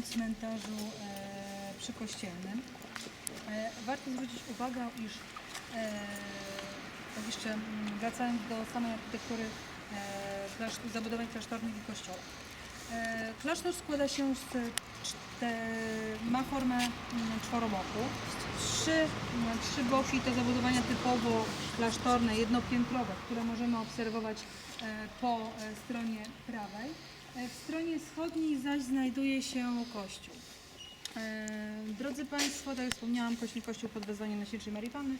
Starym Cmentarzu e, przykościelnym. E, warto zwrócić uwagę, iż tak jeszcze mm, wracając do samej architektury zabudowań klasztornych i kościoła. Klasztor składa się z ma formę mm, czworoboku. Trzy, mm, trzy boki to zabudowania typowo klasztorne, jednopiętrowe, które możemy obserwować po stronie prawej. E, W stronie wschodniej zaś znajduje się kościół. E, Drodzy Państwo, tak jak wspomniałam, kościół, kościół pod wezwaniem Najświętszej Marii Panny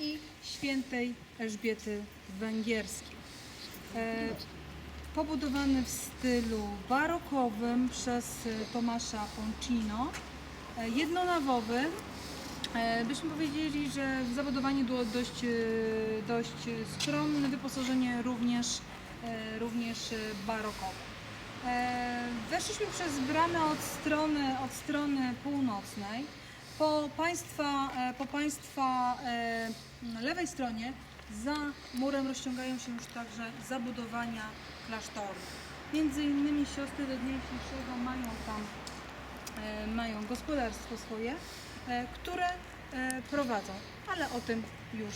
i świętej Elżbiety Węgierskiej. E, Pobudowany w stylu barokowym przez Tomasza Poncino, jednonawowy. Byśmy powiedzieli, że zabudowanie było dość, dość skromne, wyposażenie również, również barokowe. E, Weszliśmy przez bramę od strony, od strony północnej. Po Państwa, e, po państwa e, lewej stronie za murem rozciągają się już także zabudowania klasztorne. Między innymi siostry do dnia dzisiejszego mają tam mają gospodarstwo swoje, które prowadzą, ale o tym już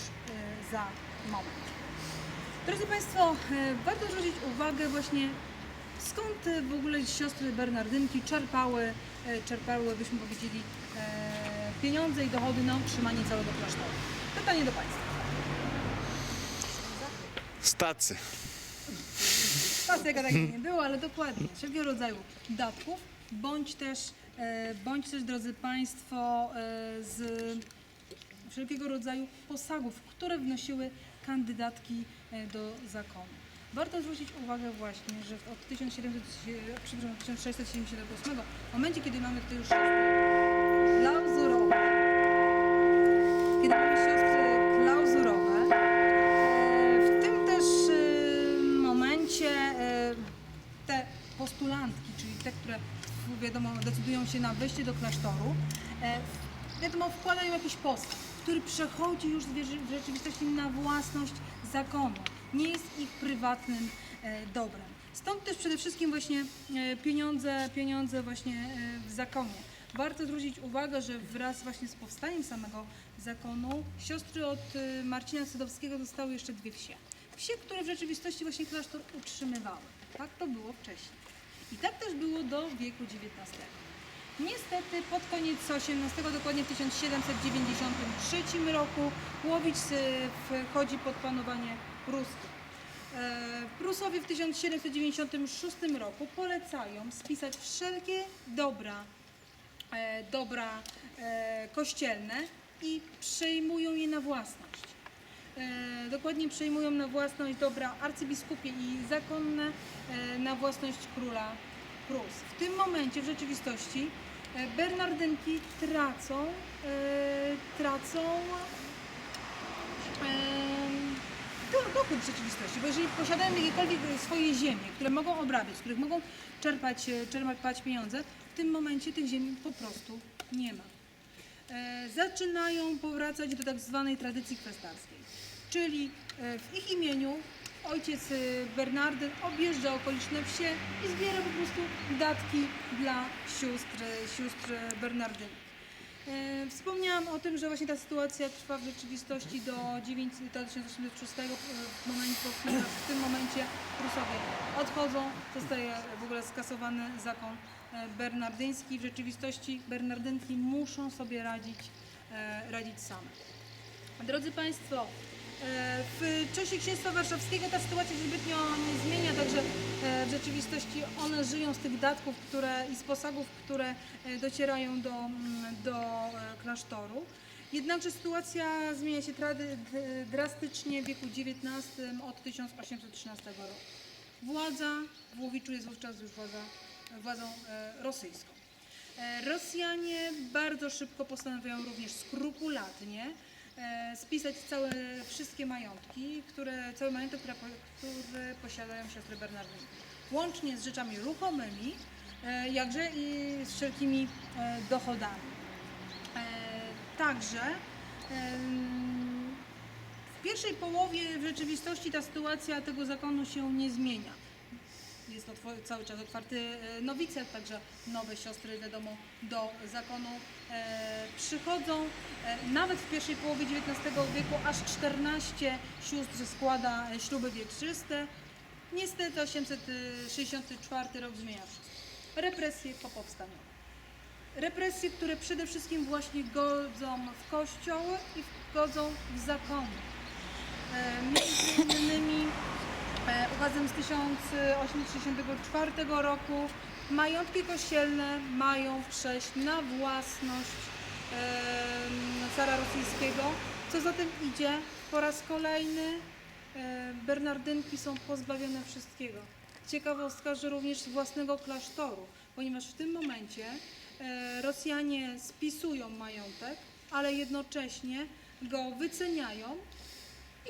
za moment. Drodzy Państwo, warto zwrócić uwagę właśnie skąd e, w ogóle siostry Bernardynki czerpały, e, czerpały byśmy powiedzieli, e, pieniądze i dochody na utrzymanie całego klasztoru. Pytanie do Państwa. Stacy. Paseka takiej nie było, ale dokładnie. Wszelkiego rodzaju datków, bądź też, bądź też drodzy Państwo, z wszelkiego rodzaju posagów, które wnosiły kandydatki do zakonu. Warto zwrócić uwagę właśnie, że od 1700, e, przepraszam, 1678, w momencie kiedy mamy tutaj już klauzurowe, kiedy mamy siostry klauzurowe, e, w tym też e, momencie e, te postulantki, czyli te, które wiadomo decydują się na wejście do klasztoru, wiadomo wkładają jakiś postaw, który przechodzi już w rzeczywistości na własność zakonu. Nie jest ich prywatnym e, dobrem. Stąd też przede wszystkim właśnie e, pieniądze, pieniądze właśnie e, w zakonie. Warto zwrócić uwagę, że wraz właśnie z powstaniem samego zakonu siostry od Marcina Sadowskiego dostały jeszcze dwie wsie. Wsie, które w rzeczywistości właśnie klasztor utrzymywały. Tak to było wcześniej. I tak też było do wieku XIX. Niestety pod koniec XVIII, dokładnie w 1793 roku, Łowicz wchodzi pod panowanie pruskie. E, Prusowie w 1796 roku polecają spisać wszelkie dobra, e, dobra e, kościelne i przejmują je na własność. Dokładnie przejmują na własność dobra arcybiskupie i zakonne na własność króla Prus. W tym momencie w rzeczywistości Bernardynki tracą, tracą dochód rzeczywistości, bo jeżeli posiadają jakiekolwiek swoje ziemie, które mogą obrabiać, których mogą czerpać, e, czerpać pieniądze, w tym momencie tych ziemi po prostu nie ma. E, zaczynają powracać do tak zwanej tradycji kwestarskiej, czyli e, w ich imieniu ojciec Bernardyn objeżdża okoliczne wsie i zbiera po prostu datki dla sióstr, sióstr Bernardynek. E, Wspomniałam o tym, że właśnie ta sytuacja trwa w rzeczywistości do 9 do 1806 w momencie, w tym momencie Prusowie odchodzą, zostaje w ogóle skasowany zakon e, bernardyński. W rzeczywistości Bernardynki muszą sobie radzić, e, radzić same. Drodzy Państwo, e, w czasie Księstwa Warszawskiego ta sytuacja się zbytnio nie zmienia, także e, rzeczywistości one żyją z tych datków które, i z posagów, które e, docierają do, mm, do e, klasztoru. Jednakże sytuacja zmienia się drastycznie w wieku XIX od 1813 roku. Władza w Łowiczu jest wówczas już władza, władzą e, rosyjską. Rosjanie bardzo szybko postanawiają również skrupulatnie spisać całe, wszystkie majątki, które, cały majątek, które, które posiadają siostry Bernardynki. Łącznie z rzeczami ruchomymi, e, jakże i z wszelkimi e, dochodami. E, Także w pierwszej połowie w rzeczywistości ta sytuacja tego zakonu się nie zmienia. jest otwo- cały czas otwarty nowicjat, także nowe siostry, wiadomo, do zakonu przychodzą. Nawet w pierwszej połowie XIX wieku aż 14 sióstr składa śluby wieczyste. Niestety 864 rok zmienia wszystko. Represje popowstaniowe. Represje, które przede wszystkim właśnie godzą w kościoły i godzą w zakony. E, Między innymi e, ukazem z 1864 roku majątki kościelne mają przejść na własność cara rosyjskiego. Co za tym idzie, po raz kolejny Bernardynki są pozbawione wszystkiego. Ciekawostka, że również własnego klasztoru, ponieważ w tym momencie e, Rosjanie spisują majątek, ale jednocześnie go wyceniają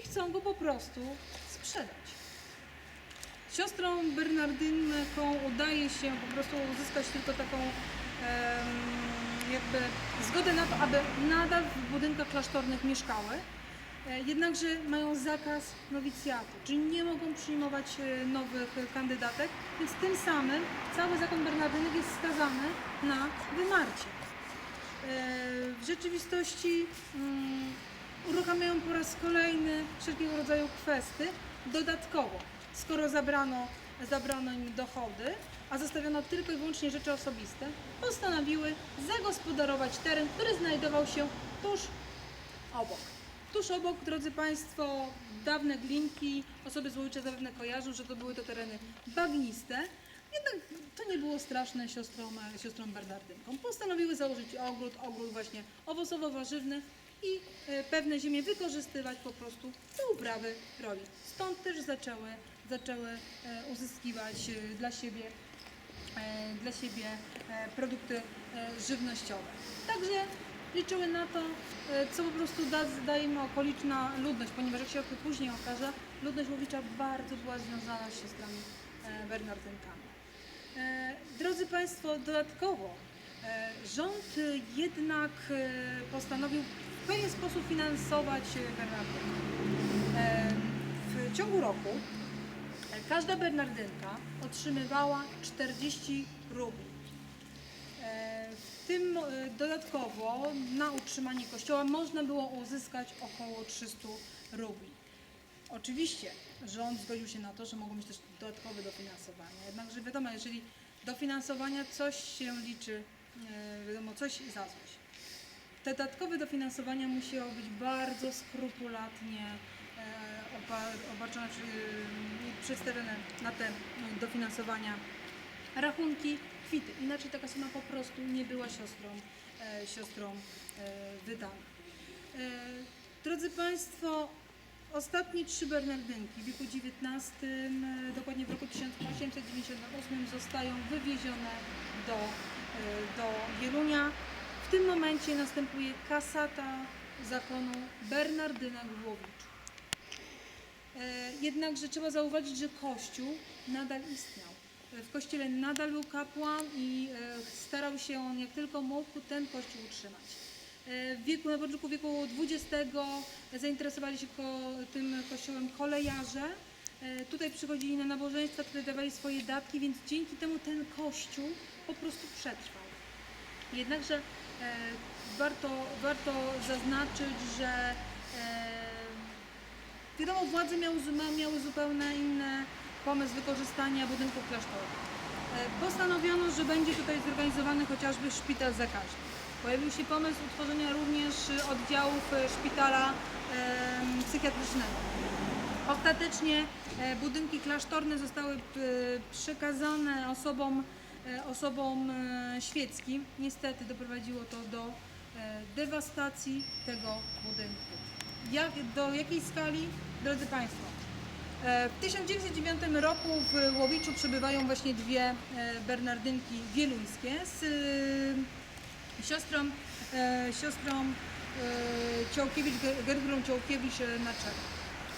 i chcą go po prostu sprzedać. Siostrom Bernardynką udaje się po prostu uzyskać tylko taką jakby zgodę na to, aby nadal w budynkach klasztornych mieszkały. E, Jednakże mają zakaz nowicjatu, czyli nie mogą przyjmować e, nowych e, kandydatek, więc tym samym cały zakon Bernardynek jest skazany na wymarcie. W rzeczywistości mm, uruchamiają po raz kolejny wszelkiego rodzaju kwestie. Dodatkowo, skoro zabrano, zabrano im dochody, a zostawiono tylko i wyłącznie rzeczy osobiste, postanowiły zagospodarować teren, który znajdował się tuż obok. Tuż obok, drodzy Państwo, dawne glinki, osoby złowicze zapewne kojarzą, że to były to tereny bagniste. Jednak to nie było straszne siostrom, siostrom Bernardynkom. Postanowiły założyć ogród, ogród właśnie owocowo-warzywny i e, pewne ziemie wykorzystywać po prostu do uprawy roli. Stąd też zaczęły, zaczęły e, uzyskiwać e, dla siebie e, dla siebie e, produkty e, żywnościowe. Także liczyły na to, e, co po prostu da, daje im okoliczna ludność, ponieważ jak się później okaże, ludność łowicza bardzo była związana z siostrami e, Bernardynkami. E, Drodzy Państwo, dodatkowo rząd jednak postanowił w pewien sposób finansować Bernardynki. W ciągu roku każda Bernardynka otrzymywała 40 rubli. W tym e, dodatkowo na utrzymanie kościoła można było uzyskać około 300 rubli. Oczywiście rząd zgodził się na to, że mogą mieć też dodatkowe dofinansowanie. Jednakże wiadomo, jeżeli dofinansowania coś się liczy, e, wiadomo, coś za coś. Te dodatkowe dofinansowania musiały być bardzo skrupulatnie e, obarczone przedstawione na te dofinansowania rachunki, kwity. Inaczej taka suma po prostu nie była siostrą, e, siostrą e, wydana. E, drodzy Państwo, ostatnie trzy Bernardynki w wieku XIX, e, dokładnie w roku 1898 zostają wywiezione do, e, do Wielunia. W tym momencie następuje kasata zakonu Bernardynek w Łowiczu. E, Jednakże trzeba zauważyć, że Kościół nadal istniał. W Kościele nadal był kapłan i e, starał się on jak tylko mógł ten Kościół utrzymać. E, W wieku, na początku wieku XX zainteresowali się ko, tym kościołem kolejarze. E, Tutaj przychodzili na nabożeństwa, które dawali swoje datki, więc dzięki temu ten kościół po prostu przetrwał. Jednakże e, warto, warto zaznaczyć, że e, wiadomo, władze miały, miały zupełnie inny pomysł wykorzystania budynków klasztorów. E, Postanowiono, że będzie tutaj zorganizowany chociażby szpital zakaźny. Pojawił się pomysł utworzenia również e, oddziałów e, szpitala psychiatrycznego. Ostatecznie budynki klasztorne zostały przekazane osobom, osobom świeckim. Niestety doprowadziło to do dewastacji tego budynku. Jak, do jakiej skali? Drodzy Państwo, w 1909 roku w Łowiczu przebywają właśnie dwie e, Bernardynki wieluńskie z e, siostrą, e, siostrą e, Ciołkiewicz, Ger- Gertrudą Ciołkiewicz e, na czele.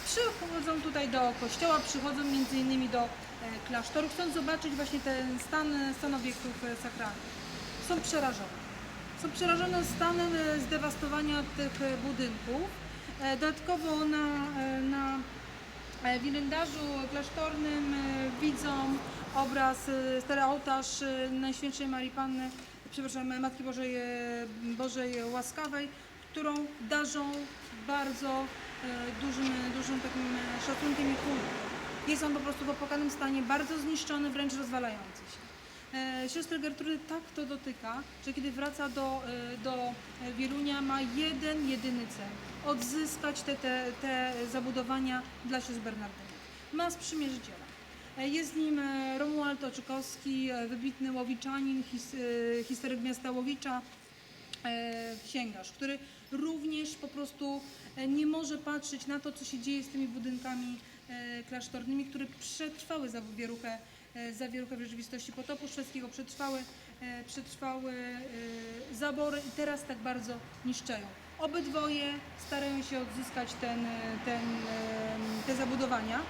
Przychodzą tutaj do kościoła, przychodzą między innymi do e, klasztoru, chcą zobaczyć właśnie ten stan, stan obiektów e, sakralnych. Są przerażone. Są przerażone stanem e, zdewastowania tych e, budynków. E, Dodatkowo na, e, na e, wilendarzu klasztornym e, widzą obraz, e, stary ołtarz e, Najświętszej Marii Panny, przepraszam, Matki Bożej, Bożej Łaskawej, którą darzą bardzo dużym, dużym takim szacunkiem i kultem. Jest on po prostu w opłakanym stanie, bardzo zniszczony, wręcz rozwalający się. E, Siostry Gertrudy tak to dotyka, że kiedy wraca do, e, do Wielunia ma jeden, jedyny cel. Odzyskać te, te, te zabudowania dla sióstr Bernardynek. Ma sprzymierzyciela. E, Jest nim Romuald Oczykowski, wybitny łowiczanin, his, historyk miasta Łowicza, księgarz, który również po prostu nie może patrzeć na to, co się dzieje z tymi budynkami klasztornymi, które przetrwały zawieruchę, e, zawieruchę w rzeczywistości potopu szwedzkiego, przetrwały, e, przetrwały e, zabory i teraz tak bardzo niszczeją. Obydwoje starają się odzyskać ten, ten, te zabudowania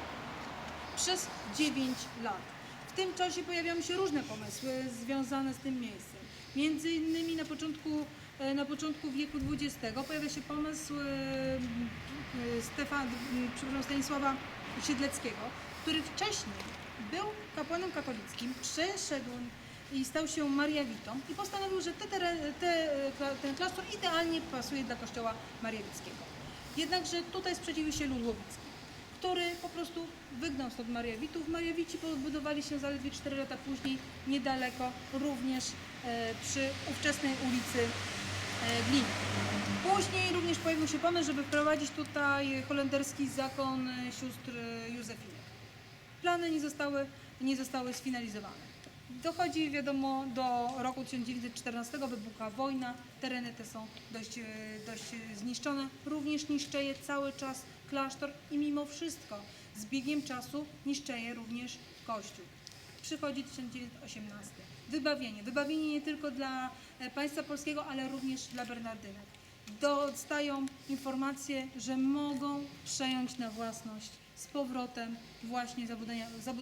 przez 9 lat. W tym czasie pojawiają się różne pomysły związane z tym miejscem. Między innymi na początku, na początku wieku XX pojawia się pomysł Stefan, Stanisława Siedleckiego, który wcześniej był kapłanem katolickim, przeszedł i stał się Mariawitą i postanowił, że te, te, e, ten klasztor idealnie pasuje dla kościoła mariawickiego. Jednakże tutaj sprzeciwił się lud łowicki który po prostu wygnał stąd Mariawitów. Mariawici pobudowali się zaledwie 4 lata później, niedaleko, również e, przy ówczesnej ulicy e, Glin. Później również pojawił się pomysł, żeby wprowadzić tutaj holenderski zakon sióstr Józefinek. Plany nie zostały, nie zostały sfinalizowane. Dochodzi, wiadomo, do roku 1914, wybucha wojna, tereny te są dość, e, dość zniszczone. Również niszczeje cały czas klasztor i mimo wszystko z biegiem czasu niszczeje również kościół. Przychodzi 1918. Wybawienie. Wybawienie nie tylko dla e, państwa polskiego, ale również dla Bernardynek. Dostają informację, że mogą przejąć na własność z powrotem właśnie zabudowania,